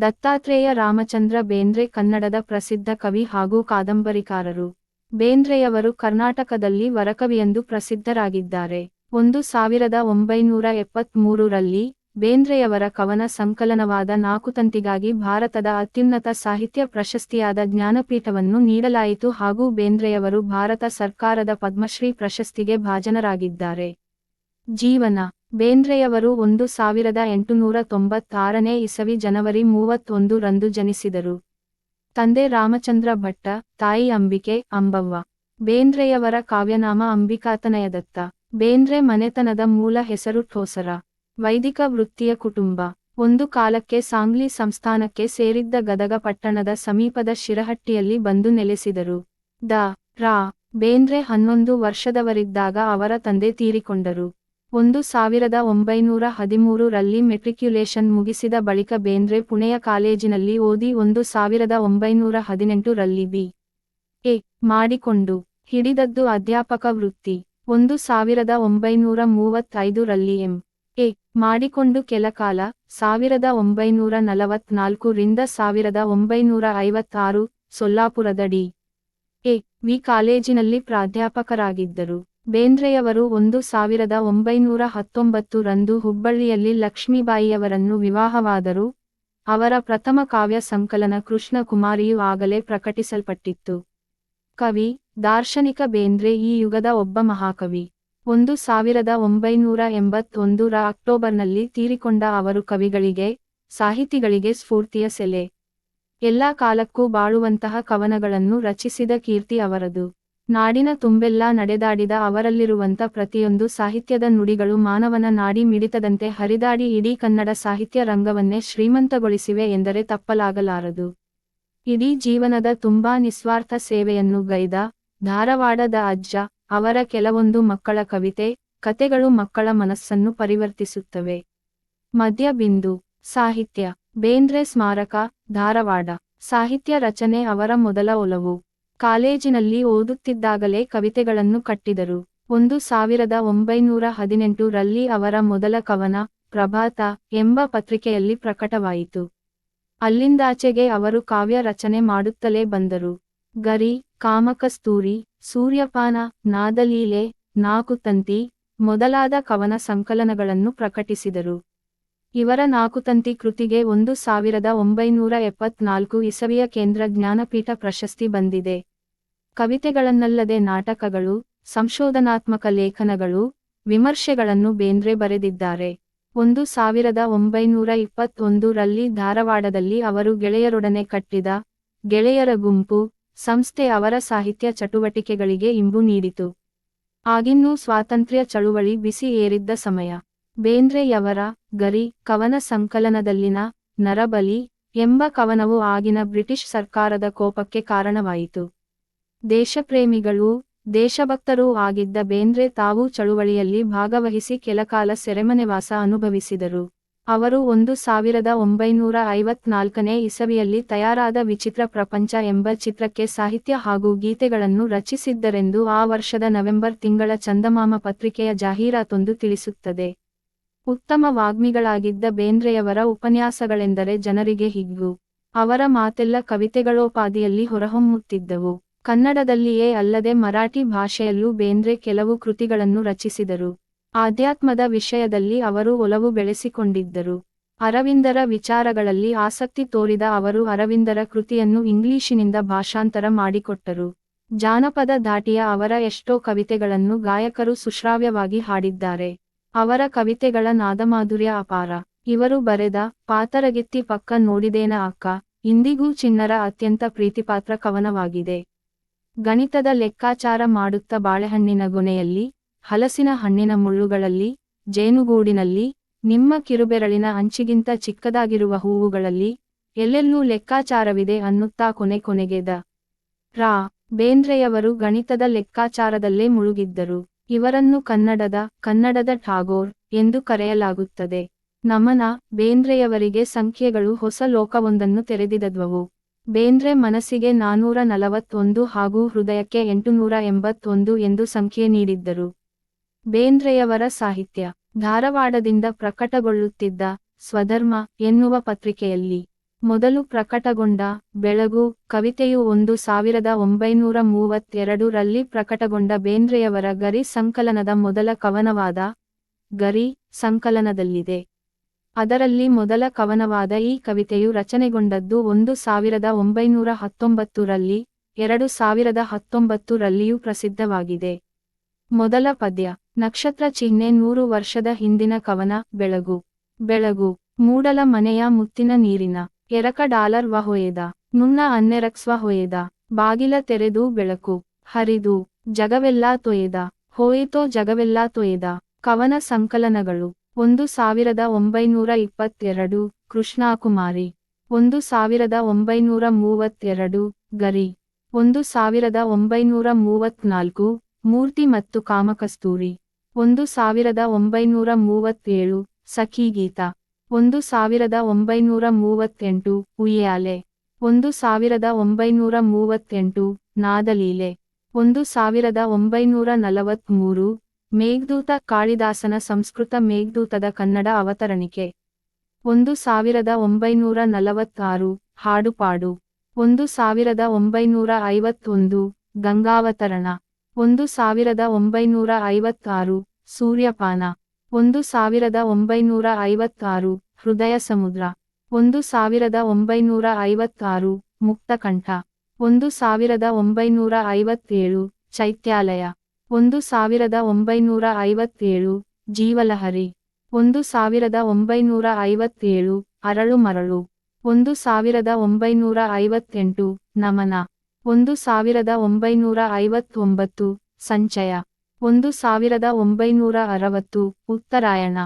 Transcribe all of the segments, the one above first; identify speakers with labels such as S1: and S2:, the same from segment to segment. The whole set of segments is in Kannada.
S1: ದತ್ತಾತ್ರೇಯ ರಾಮಚಂದ್ರ ಬೇಂದ್ರೆ ಕನ್ನಡದ ಪ್ರಸಿದ್ಧ ಕವಿ ಹಾಗೂ ಕಾದಂಬರಿಕಾರರು. ಬೇಂದ್ರೆಯವರು ಕರ್ನಾಟಕದಲ್ಲಿ ವರಕವಿಯೆಂದು ಪ್ರಸಿದ್ಧರಾಗಿದ್ದಾರೆ. ಒಂದು ಸಾವಿರದ ಒಂಬೈನೂರ ಎಪ್ಪತ್ಮೂರರಲ್ಲಿ ಬೇಂದ್ರೆಯವರ ಕವನ ಸಂಕಲನವಾದ ನಾಕುತಂತಿಗಾಗಿ ಭಾರತದ ಅತ್ಯುನ್ನತ ಸಾಹಿತ್ಯ ಪ್ರಶಸ್ತಿಯಾದ ಜ್ಞಾನಪೀಠವನ್ನು ನೀಡಲಾಯಿತು ಹಾಗೂ ಬೇಂದ್ರೆಯವರು ಭಾರತ ಸರ್ಕಾರದ ಪದ್ಮಶ್ರೀ ಪ್ರಶಸ್ತಿಗೆ ಭಾಜನರಾಗಿದ್ದಾರೆ. ಜೀವನ ಬೇಂದ್ರೆಯವರು ಒಂದು ಸಾವಿರದ ಎಂಟುನೂರ ತೊಂಬತ್ತಾರನೇ ಇಸವಿ ಜನವರಿ ಮೂವತ್ತೊಂದು ರಂದು ಜನಿಸಿದರು. ತಂದೆ ರಾಮಚಂದ್ರ ಭಟ್ಟ, ತಾಯಿ ಅಂಬಿಕೆ, ಅಂಬವ್ವ. ಬೇಂದ್ರೆಯವರ ಕಾವ್ಯನಾಮ ಅಂಬಿಕಾತನಯದತ್ತ. ಬೇಂದ್ರೆ ಮನೆತನದ ಮೂಲ ಹೆಸರು ಠೋಸರ. ವೈದಿಕ ವೃತ್ತಿಯ ಕುಟುಂಬ. ಒಂದು ಕಾಲಕ್ಕೆ ಸಾಂಗ್ಲಿ ಸಂಸ್ಥಾನಕ್ಕೆ ಸೇರಿದ್ದ ಗದಗ ಪಟ್ಟಣದ ಸಮೀಪದ ಶಿರಹಟ್ಟಿಯಲ್ಲಿ ಬಂದು ನೆಲೆಸಿದರು. ದ. ರಾ. ಬೇಂದ್ರೆ ಹನ್ನೊಂದು ವರ್ಷದವರಿದ್ದಾಗ ಅವರ ತಂದೆ ತೀರಿಕೊಂಡರು. ಒಂದು ಸಾವಿರದ ಒಂಬೈನೂರ ಹದಿಮೂರು ರಲ್ಲಿ ಮೆಟ್ರಿಕ್ಯುಲೇಷನ್ ಮುಗಿಸಿದ ಬಳಿಕ ಬೇಂದ್ರೆ ಪುಣೆಯ ಕಾಲೇಜಿನಲ್ಲಿ ಓದಿ ಒಂದು ಸಾವಿರದ ಒಂಬೈನೂರ ಹದಿನೆಂಟು ರಲ್ಲಿ ಬಿ ಎ. ಮಾಡಿಕೊಂಡು ಹಿಡಿದದ್ದು ಅಧ್ಯಾಪಕ ವೃತ್ತಿ. ಒಂದು ಸಾವಿರದ ಒಂಬೈನೂರ ಮೂವತ್ತೈದು ರಲ್ಲಿ ಎಂ ಎ. ಮಾಡಿಕೊಂಡು ಕೆಲಕಾಲ ಸಾವಿರದ ಒಂಬೈನೂರ ನಲವತ್ನಾಲ್ಕು ರಿಂದ ಸಾವಿರದ ಒಂಬೈನೂರ ಐವತ್ತಾರು ಸೊಲ್ಲಾಪುರದ ಡಿ. ಎ. ವಿ ಕಾಲೇಜಿನಲ್ಲಿ ಪ್ರಾಧ್ಯಾಪಕರಾಗಿದ್ದರು. ಬೇಂದ್ರೆಯವರು ಒಂದು ಸಾವಿರದ ಒಂಬೈನೂರ ಹತ್ತೊಂಬತ್ತು ರಂದು ಹುಬ್ಬಳ್ಳಿಯಲ್ಲಿ ಲಕ್ಷ್ಮೀಬಾಯಿಯವರನ್ನು ವಿವಾಹವಾದರು. ಅವರ ಪ್ರಥಮ ಕಾವ್ಯ ಸಂಕಲನ ಕೃಷ್ಣ ಕುಮಾರಿಯು ಆಗಲೇ ಪ್ರಕಟಿಸಲ್ಪಟ್ಟಿತ್ತು. ಕವಿ ದಾರ್ಶನಿಕ ಬೇಂದ್ರೆ ಈ ಯುಗದ ಒಬ್ಬ ಮಹಾಕವಿ. ಒಂದು ಸಾವಿರದ ಒಂಬೈನೂರ ಎಂಬತ್ತೊಂದರ ಅಕ್ಟೋಬರ್ನಲ್ಲಿ ತೀರಿಕೊಂಡ ಅವರು ಕವಿಗಳಿಗೆ, ಸಾಹಿತಿಗಳಿಗೆ ಸ್ಫೂರ್ತಿಯ ಸೆಲೆ. ಎಲ್ಲಾ ಕಾಲಕ್ಕೂ ಬಾಳುವಂತಹ ಕವನಗಳನ್ನು ರಚಿಸಿದ ಕೀರ್ತಿ ಅವರದು. ನಾಡಿನ ತುಂಬೆಲ್ಲ ನಡೆದಾಡಿದ ಅವರಲ್ಲಿರುವಂಥ ಪ್ರತಿಯೊಂದು ಸಾಹಿತ್ಯದ ನುಡಿಗಳು ಮಾನವನ ನಾಡಿ ಮಿಡಿತದಂತೆ ಹರಿದಾಡಿ ಇಡೀ ಕನ್ನಡ ಸಾಹಿತ್ಯ ರಂಗವನ್ನೇ ಶ್ರೀಮಂತಗೊಳಿಸಿವೆ ಎಂದರೆ ತಪ್ಪಲಾಗಲಾರದು. ಇಡೀ ಜೀವನದ ತುಂಬಾ ನಿಸ್ವಾರ್ಥ ಸೇವೆಯನ್ನು ಗೈದ, ಧಾರವಾಡದ ಅಜ್ಜ, ಅವರ ಕೆಲವೊಂದು ಮಕ್ಕಳ ಕವಿತೆ, ಕತೆಗಳು ಮಕ್ಕಳ ಮನಸ್ಸನ್ನು ಪರಿವರ್ತಿಸುತ್ತವೆ. ಮದ್ಯ ಬಿಂದು, ಸಾಹಿತ್ಯ, ಬೇಂದ್ರೆ ಸ್ಮಾರಕ, ಧಾರವಾಡ, ಸಾಹಿತ್ಯ ರಚನೆ ಅವರ ಮೊದಲ ಒಲವು. ಕಾಲೇಜಿನಲ್ಲಿ ಓದುತ್ತಿದ್ದಾಗಲೇ ಕವಿತೆಗಳನ್ನು ಕಟ್ಟಿದರು. ಒಂದು ಸಾವಿರದ ಒಂಬೈನೂರ ಹದಿನೆಂಟು ರಲ್ಲಿ ಅವರ ಮೊದಲ ಕವನ, ಪ್ರಭಾತ, ಎಂಬ ಪತ್ರಿಕೆಯಲ್ಲಿ ಪ್ರಕಟವಾಯಿತು. ಅಲ್ಲಿಂದಾಚೆಗೆ ಅವರು ಕಾವ್ಯ ರಚನೆ ಮಾಡುತ್ತಲೇ ಬಂದರು. ಗರಿ, ಕಾಮಕಸ್ತೂರಿ, ಸೂರ್ಯಪಾನ, ನಾದಲೀಲೆ, ನಾಕುತಂತಿ ಮೊದಲಾದ ಕವನ ಸಂಕಲನಗಳನ್ನು ಪ್ರಕಟಿಸಿದರು. ಇವರ ನಾಕುತಂತಿ ಕೃತಿಗೆ ಒಂದು ಸಾವಿರದ ಒಂಬೈನೂರ ಎಪ್ಪತ್ನಾಲ್ಕು ಇಸವಿಯ ಕೇಂದ್ರ ಜ್ಞಾನಪೀಠ ಪ್ರಶಸ್ತಿ ಬಂದಿದೆ. ಕವಿತೆಗಳನ್ನಲ್ಲದೆ ನಾಟಕಗಳು, ಸಂಶೋಧನಾತ್ಮಕ ಲೇಖನಗಳು, ವಿಮರ್ಶೆಗಳನ್ನು ಬೇಂದ್ರೆ ಬರೆದಿದ್ದಾರೆ. ಒಂದು ಸಾವಿರದ ಒಂಬೈನೂರ ಇಪ್ಪತ್ತೊಂದು ರಲ್ಲಿ ಧಾರವಾಡದಲ್ಲಿ ಅವರು ಗೆಳೆಯರೊಡನೆ ಕಟ್ಟಿದ ಗೆಳೆಯರ ಗುಂಪು, ಸಂಸ್ಥೆ ಅವರ ಸಾಹಿತ್ಯ ಚಟುವಟಿಕೆಗಳಿಗೆ ಇಂಬು ನೀಡಿತು. ಆಗಿನ್ನೂ ಸ್ವಾತಂತ್ರ್ಯ ಚಳುವಳಿ ಬಿಸಿ ಏರಿದ್ದ ಸಮಯ. ಬೇಂದ್ರೆಯವರ ಗರಿ ಕವನ ಸಂಕಲನದಲ್ಲಿನ ನರಬಲಿ ಎಂಬ ಕವನವು ಆಗಿನ ಬ್ರಿಟಿಷ್ ಸರ್ಕಾರದ ಕೋಪಕ್ಕೆ ಕಾರಣವಾಯಿತು. ದೇಶಪ್ರೇಮಿಗಳೂ ದೇಶಭಕ್ತರೂ ಆಗಿದ್ದ ಬೇಂದ್ರೆ ತಾವು ಚಳುವಳಿಯಲ್ಲಿ ಭಾಗವಹಿಸಿ ಕೆಲಕಾಲ ಸೆರೆಮನೆವಾಸ ಅನುಭವಿಸಿದರು. ಅವರು ಒಂದು ಸಾವಿರದ ಒಂಬೈನೂರ ಐವತ್ನಾಲ್ಕನೇ ಇಸವಿಯಲ್ಲಿ ತಯಾರಾದ ವಿಚಿತ್ರ ಪ್ರಪಂಚ ಎಂಬ ಚಿತ್ರಕ್ಕೆ ಸಾಹಿತ್ಯ ಹಾಗೂ ಗೀತೆಗಳನ್ನು ರಚಿಸಿದ್ದರೆಂದು ಆ ವರ್ಷದ ನವೆಂಬರ್ ತಿಂಗಳ ಚಂದಮಾಮ ಪತ್ರಿಕೆಯ ಜಾಹೀರಾತೊಂದು ತಿಳಿಸುತ್ತದೆ. ಉತ್ತಮ ವಾಗ್ಮಿಗಳಾಗಿದ್ದ ಬೇಂದ್ರೆಯವರ ಉಪನ್ಯಾಸಗಳೆಂದರೆ ಜನರಿಗೆ ಹಿಗ್ಗು. ಅವರ ಮಾತೆಲ್ಲ ಕವಿತೆಗಳೋಪಾದಿಯಲ್ಲಿ ಹೊರಹೊಮ್ಮುತ್ತಿದ್ದವು. ಕನ್ನಡದಲ್ಲಿಯೇ ಅಲ್ಲದೆ ಮರಾಠಿ ಭಾಷೆಯಲ್ಲೂ ಬೇಂದ್ರೆ ಕೆಲವು ಕೃತಿಗಳನ್ನು ರಚಿಸಿದರು. ಆಧ್ಯಾತ್ಮದ ವಿಷಯದಲ್ಲಿ ಅವರು ಒಲವು ಬೆಳೆಸಿಕೊಂಡಿದ್ದರು. ಅರವಿಂದರ ವಿಚಾರಗಳಲ್ಲಿ ಆಸಕ್ತಿ ತೋರಿದ ಅವರು ಅರವಿಂದರ ಕೃತಿಯನ್ನು ಇಂಗ್ಲಿಶಿನಿಂದ ಭಾಷಾಂತರ ಮಾಡಿಕೊಟ್ಟರು. ಜಾನಪದ ದಾಟಿಯ ಅವರ ಎಷ್ಟೋ ಕವಿತೆಗಳನ್ನು ಗಾಯಕರು ಸುಶ್ರಾವ್ಯವಾಗಿ ಹಾಡಿದ್ದಾರೆ. ಅವರ ಕವಿತೆಗಳ ನಾದಮಾಧುರ್ಯ ಅಪಾರ. ಇವರು ಬರೆದ, ಪಾತರಗೆತ್ತಿ ಪಕ್ಕ ನೋಡಿದೇನ ಅಕ್ಕ, ಇಂದಿಗೂ ಚಿನ್ನರ ಅತ್ಯಂತ ಪ್ರೀತಿಪಾತ್ರ ಕವನವಾಗಿದೆ. ಗಣಿತದ ಲೆಕ್ಕಾಚಾರ ಮಾಡುತ್ತ ಬಾಳೆಹಣ್ಣಿನ ಗೊನೆಯಲ್ಲಿ, ಹಲಸಿನ ಹಣ್ಣಿನ ಮುಳ್ಳುಗಳಲ್ಲಿ, ಜೇನುಗೂಡಿನಲ್ಲಿ, ನಿಮ್ಮ ಕಿರುಬೆರಳಿನ ಅಂಚಿಗಿಂತ ಚಿಕ್ಕದಾಗಿರುವ ಹೂವುಗಳಲ್ಲಿ, ಎಲ್ಲೆಲ್ಲೂ ಲೆಕ್ಕಾಚಾರವಿದೆ ಅನ್ನುತ್ತಾ ಕೊನೆ ಕೊನೆಗೆದ ರಾ. ಬೇಂದ್ರೆಯವರು ಗಣಿತದ ಲೆಕ್ಕಾಚಾರದಲ್ಲೇ ಮುಳುಗಿದ್ದರು. ಇವರನ್ನು ಕನ್ನಡದ ಕನ್ನಡದ ಠಾಗೋರ್ ಎಂದು ಕರೆಯಲಾಗುತ್ತದೆ. ನಮನ, ಬೇಂದ್ರೆಯವರಿಗೆ ಸಂಖ್ಯೆಗಳು ಹೊಸ ಲೋಕವೊಂದನ್ನು ತೆರೆದಿದದ್ವವು. ಬೇಂದ್ರೆ ಮನಸ್ಸಿಗೆ ನಾನೂರ ನಲವತ್ತೊಂದು ಹಾಗೂ ಹೃದಯಕ್ಕೆ ಎಂಟುನೂರ ಎಂಬತ್ತೊಂದು ಎಂದು ಸಂಖ್ಯೆ ನೀಡಿದ್ದರು. ಬೇಂದ್ರೆಯವರ ಸಾಹಿತ್ಯ ಧಾರವಾಡದಿಂದ ಪ್ರಕಟಗೊಳ್ಳುತ್ತಿದ್ದ ಸ್ವಧರ್ಮ ಎನ್ನುವ ಪತ್ರಿಕೆಯಲ್ಲಿ ಮೊದಲು ಪ್ರಕಟಗೊಂಡ ಬೆಳಗು ಕವಿತೆಯು ಒಂದು ಸಾವಿರದ ಒಂಬೈನೂರ ಮೂವತ್ತೆರಡರಲ್ಲಿ ಪ್ರಕಟಗೊಂಡ ಬೇಂದ್ರೆಯವರ ಗರಿ ಸಂಕಲನದ ಮೊದಲ ಕವನವಾದ ಗರಿ ಸಂಕಲನದಲ್ಲಿದೆ. ಅದರಲ್ಲಿ ಮೊದಲ ಕವನವಾದ ಈ ಕವಿತೆಯು ರಚನೆಗೊಂಡದ್ದು ಒಂದು ಸಾವಿರದ ಒಂಬೈನೂರ ಹತ್ತೊಂಬತ್ತು ರಲ್ಲಿ ಎರಡು ಸಾವಿರದ ಹತ್ತೊಂಬತ್ತು ರಲ್ಲಿಯೂ ಪ್ರಸಿದ್ಧವಾಗಿದೆ. ಮೊದಲ ಪದ್ಯ, ನಕ್ಷತ್ರ ಚಿಹ್ನೆ ನೂರು ವರ್ಷದ ಹಿಂದಿನ ಕವನ, ಬೆಳಗು. ಬೆಳಗು, ಮೂಡಲ ಮನೆಯ ಮುತ್ತಿನ ನೀರಿನ. ಎರಕ ಡಾಲರ್ ವ ಮುನ್ನ ಅನ್ನೆರಕ್ಸ್ವ ಹೊಯ್ದ, ಬಾಗಿಲ ತೆರೆದು ಬೆಳಕು, ಹರಿದು, ಜಗವೆಲ್ಲಾ ತೊಯ್ದ, ಹೋಯಿತೋ ಜಗವೆಲ್ಲಾ ತೊಯ್ದ, ಕವನ ಸಂಕಲನಗಳು, ಒಂದು ಸಾವಿರದ ಒಂಬೈನೂರ ಇಪ್ಪತ್ತೆರಡು, ಕೃಷ್ಣಾಕುಮಾರಿ, ಒಂದು ಸಾವಿರದ ಒಂಬೈನೂರ ಮೂವತ್ತೆರಡು, ಗರಿ, ಒಂದು ಸಾವಿರದ ಒಂಬೈನೂರ ಮೂವತ್ನಾಲ್ಕು, ಮೂರ್ತಿ ಮತ್ತು ಕಾಮಕಸ್ತೂರಿ, ಒಂದು ಸಾವಿರದ ಒಂಬೈನೂರ ಮೂವತ್ತೇಳು, ಸಖೀಗೀತ. ಒಂದು ಸಾವಿರದ ಒಂಬೈನೂರ ಮೂವತ್ತೆಂಟು, ಉಯ್ಯಾಲೆ. ಒಂದು ಸಾವಿರದ ಒಂಬೈನೂರ ಮೂವತ್ತೆಂಟು, ನಾದಲೀಲೆ. ಒಂದು ಸಾವಿರದ ಒಂಬೈನೂರ ನಲವತ್ಮೂರು, ಮೇಘದೂತ ಕಾಳಿದಾಸನ ಸಂಸ್ಕೃತ ಮೇಘದೂತದ ಕನ್ನಡ ಅವತರಣಿಕೆ. ಒಂದು ಸಾವಿರದ ಒಂಬೈನೂರ ನಲವತ್ತಾರು, ಹಾಡುಪಾಡು. ಒಂದು ಸಾವಿರದ ಒಂಬೈನೂರ ಐವತ್ತೊಂದು, ಗಂಗಾವತರಣ. ಒಂದು ಸಾವಿರದ ಒಂಬೈನೂರ ಐವತ್ತಾರು, ಸೂರ್ಯಪಾನ. ಒಂದು ಸಾವಿರದ ಒಂಬೈನೂರ ಐವತ್ತಾರು, ಹೃದಯ ಸಮುದ್ರ. ಒಂದು ಸಾವಿರದ ಒಂಬೈನೂರ ಐವತ್ತಾರು ಮುಕ್ತಕಂಠ ಒಂದು ಸಾವಿರದ ಒಂಬೈನೂರ ಐವತ್ತೇಳು, ಚೈತ್ಯಾಲಯ. ಒಂದು ಸಾವಿರದ ಒಂಬೈನೂರ ಐವತ್ತೇಳು, ಜೀವಲಹರಿ. ಒಂದು ಸಾವಿರದ ಒಂಬೈನೂರ ಐವತ್ತೇಳು ಅರಳು ಮರಳು ಒಂದು ಸಾವಿರದ ಒಂಬೈನೂರ ಐವತ್ತೆಂಟು, ನಮನ. ಒಂದು ಸಾವಿರದ ಒಂಬೈನೂರ ಐವತ್ತೊಂಬತ್ತು, ಸಂಚಯ. ಒಂದು ಸಾವಿರದ ಒಂಬೈನೂರ ಅರವತ್ತು, ಉತ್ತರಾಯಣ.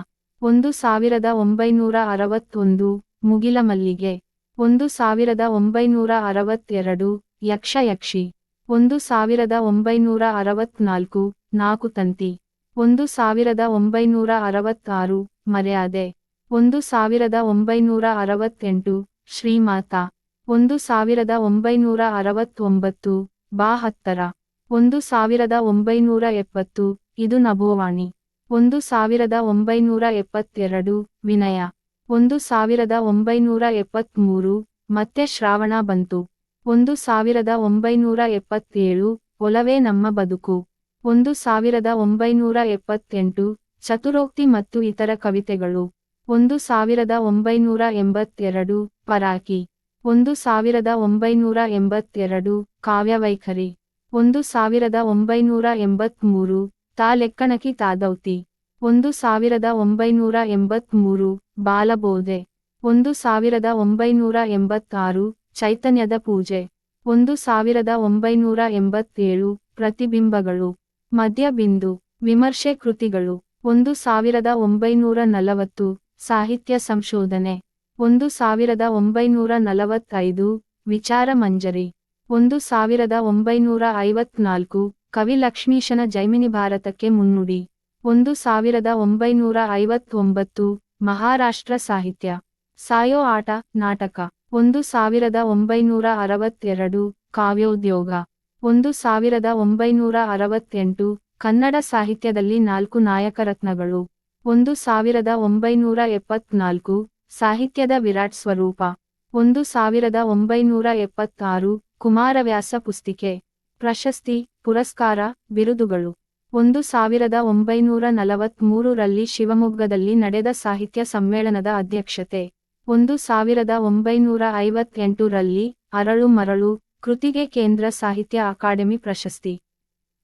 S1: ಒಂದು ಸಾವಿರದ ಒಂಬೈನೂರ ಅರವತ್ತೊಂದು ಮುಗಿಲ ಮಲ್ಲಿಗೆ ಒಂದು ಸಾವಿರದ ಒಂಬೈನೂರ ಅರವತ್ತೆರಡು, ಯಕ್ಷಯಕ್ಷಿ. ಒಂದು ಸಾವಿರದ ಒಂಬೈನೂರ ಅರವತ್ನಾಲ್ಕು ನಾಲ್ಕು ತಂತಿ ಒಂದು ಸಾವಿರದ ಒಂಬೈನೂರ ಅರವತ್ತಾರು, ಮರ್ಯಾದೆ. ಒಂದು ಸಾವಿರದ ಒಂಬೈನೂರ ಅರವತ್ತೆಂಟು, ಶ್ರೀಮಾತ. ಒಂದು ಸಾವಿರದ ಒಂಬೈನೂರ ಅರವತ್ತೊಂಬತ್ತು ಬಾ ಹತ್ತರ ಒಂದು ಸಾವಿರದ ಒಂಬೈನೂರ ಎಪ್ಪತ್ತು, ಇದು ನಭೋವಾಣಿ ಒಂದು ಸಾವಿರದ ಒಂಬೈನೂರ ಎಪ್ಪತ್ತೆರಡು, ವಿನಯ. ಒಂದು ಸಾವಿರದ ಒಂಬೈನೂರ ಎಪ್ಪತ್ಮೂರು ಮತ್ತೆ ಶ್ರಾವಣ ಬಂತು. ಒಂದು ಸಾವಿರದ ಒಂಬೈನೂರ ಎಪ್ಪತ್ತೇಳು, ಒಲವೇ ನಮ್ಮ ಬದುಕು. ಒಂದು ಸಾವಿರದ ಒಂಬೈನೂರ ಎಪ್ಪತ್ತೆಂಟು, ಚತುರೋಕ್ತಿ ಮತ್ತು ಇತರ ಕವಿತೆಗಳು. ಒಂದು ಸಾವಿರದ ಒಂಬೈನೂರ ಎಂಬತ್ತೆರಡು, ಪರಾಕಿ. ಒಂದು ಸಾವಿರದ ಒಂಬೈನೂರ ಎಂಬತ್ತೆರಡು, ಕಾವ್ಯವೈಖರಿ. ಒಂದು ಸಾವಿರದ ಒಂಬೈನೂರ ಎಂಬತ್ಮೂರು, ತಾ ಲೆಕ್ಕಣಕಿ ತಾದೌತಿ ಒಂದು ಸಾವಿರದ ಒಂಬೈನೂರ ಎಂಬತ್ಮೂರು, ಬಾಲಬೋಧೆ. ಒಂದು ಸಾವಿರದ ಒಂಬೈನೂರ ಎಂಬತ್ತಾರು, ಚೈತನ್ಯದ ಪೂಜೆ. ಒಂದು ಸಾವಿರದ ಒಂಬೈನೂರ ಎಂಬತ್ತೇಳು, ಪ್ರತಿಬಿಂಬಗಳು. ಮಧ್ಯಬಿಂದು ವಿಮರ್ಶೆ ಕೃತಿಗಳು. ಒಂದು ಸಾವಿರದ ಒಂಬೈನೂರ ನಲವತ್ತು, ಸಾಹಿತ್ಯ ಸಂಶೋಧನೆ. ಒಂದು ಸಾವಿರದ ಒಂಬೈನೂರ ನಲವತ್ತೈದು, ವಿಚಾರ ಮಂಜರಿ. ಒಂದು ಸಾವಿರದ ಒಂಬೈನೂರ ಐವತ್ನಾಲ್ಕು, ಕವಿ ಲಕ್ಷ್ಮೀಶನ ಜೈಮಿನಿ ಭಾರತಕ್ಕೆ ಮುನ್ನುಡಿ. ಒಂದು ಸಾವಿರದ ಒಂಬೈನೂರ ಐವತ್ತೊಂಬತ್ತು, ಮಹಾರಾಷ್ಟ್ರ ಸಾಹಿತ್ಯ. ಸಾಯೋ ಆಟ, ನಾಟಕ. ಒಂದು ಸಾವಿರದ ಒಂಬೈನೂರ ಅರವತ್ತೆರಡು, ಕಾವ್ಯೋದ್ಯೋಗ. ಒಂದು ಸಾವಿರದ ಒಂಬೈನೂರ ಅರವತ್ತೆಂಟು, ಕನ್ನಡ ಸಾಹಿತ್ಯದಲ್ಲಿ ನಾಲ್ಕು ನಾಯಕರತ್ನಗಳು. ಒಂದು ಸಾವಿರದ ಒಂಬೈನೂರ ಎಪ್ಪತ್ನಾಲ್ಕು, ಸಾಹಿತ್ಯದ ವಿರಾಟ್ ಸ್ವರೂಪ. ಒಂದು ಸಾವಿರದ ಒಂಬೈನೂರ ಎಪ್ಪತ್ತಾರು ಕುಮಾರವ್ಯಾಸ ಪುಸ್ತಿಕೆ, ಪ್ರಶಸ್ತಿ, ಪುರಸ್ಕಾರ, ಬಿರುದುಗಳು. ಒಂದು ಸಾವಿರದ ಒಂಬೈನೂರ ನಲವತ್ಮೂರು ರಲ್ಲಿ ಶಿವಮೊಗ್ಗದಲ್ಲಿ ನಡೆದ ಸಾಹಿತ್ಯ ಸಮ್ಮೇಳನದ ಅಧ್ಯಕ್ಷತೆ. ಒಂದು ಸಾವಿರದ ಒಂಬೈನೂರ ಐವತ್ತೆಂಟರಲ್ಲಿ ಅರಳು ಮರಳು, ಕೃತಿಗೆ ಕೇಂದ್ರ ಸಾಹಿತ್ಯ ಅಕಾಡೆಮಿ ಪ್ರಶಸ್ತಿ.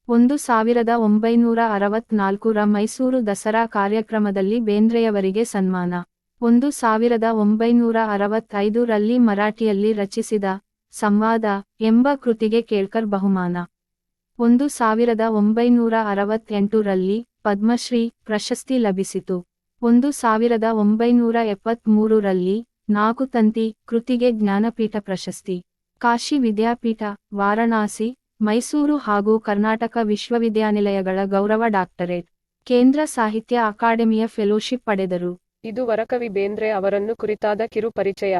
S1: ಒಂದು ಸಾವಿರದ ಒಂಬೈನೂರ ಅರವತ್ನಾಲ್ಕರ ಮೈಸೂರು ದಸರಾ ಕಾರ್ಯಕ್ರಮದಲ್ಲಿ ಬೇಂದ್ರೆಯವರಿಗೆ ಸನ್ಮಾನ. ಒಂದು ಸಾವಿರದ ಒಂಬೈನೂರ ಅರವತ್ತೈದು ರಲ್ಲಿ ಮರಾಠಿಯಲ್ಲಿ ರಚಿಸಿದ ಸಂವಾದ ಎಂಬ ಕೃತಿಗೆ ಕೇಳ್ಕರ್ ಬಹುಮಾನ. ಒಂದು ಸಾವಿರದ ಒಂಬೈನೂರ ಅರವತ್ತೆಂಟರಲ್ಲಿ ಪದ್ಮಶ್ರೀ ಪ್ರಶಸ್ತಿ ಲಭಿಸಿತು. ಒಂದು ಸಾವಿರದ ಒಂಬೈನೂರ ಎಪ್ಪತ್ಮೂರು ರಲ್ಲಿ ನಾಲ್ಕು ತಂತಿ ಕೃತಿಗೆ ಜ್ಞಾನಪೀಠ ಪ್ರಶಸ್ತಿ. ಕಾಶಿ ವಿದ್ಯಾಪೀಠ, ವಾರಣಾಸಿ, ಮೈಸೂರು ಹಾಗೂ ಕರ್ನಾಟಕ ವಿಶ್ವವಿದ್ಯಾನಿಲಯಗಳ ಗೌರವ ಡಾಕ್ಟರೇಟ್. ಕೇಂದ್ರ ಸಾಹಿತ್ಯ ಅಕಾಡೆಮಿಯ ಫೆಲೋಶಿಪ್ ಪಡೆದರು.
S2: ಇದು ವರಕವಿ ಬೇಂದ್ರೆ ಅವರನ್ನು ಕುರಿತಾದ ಕಿರು ಪರಿಚಯ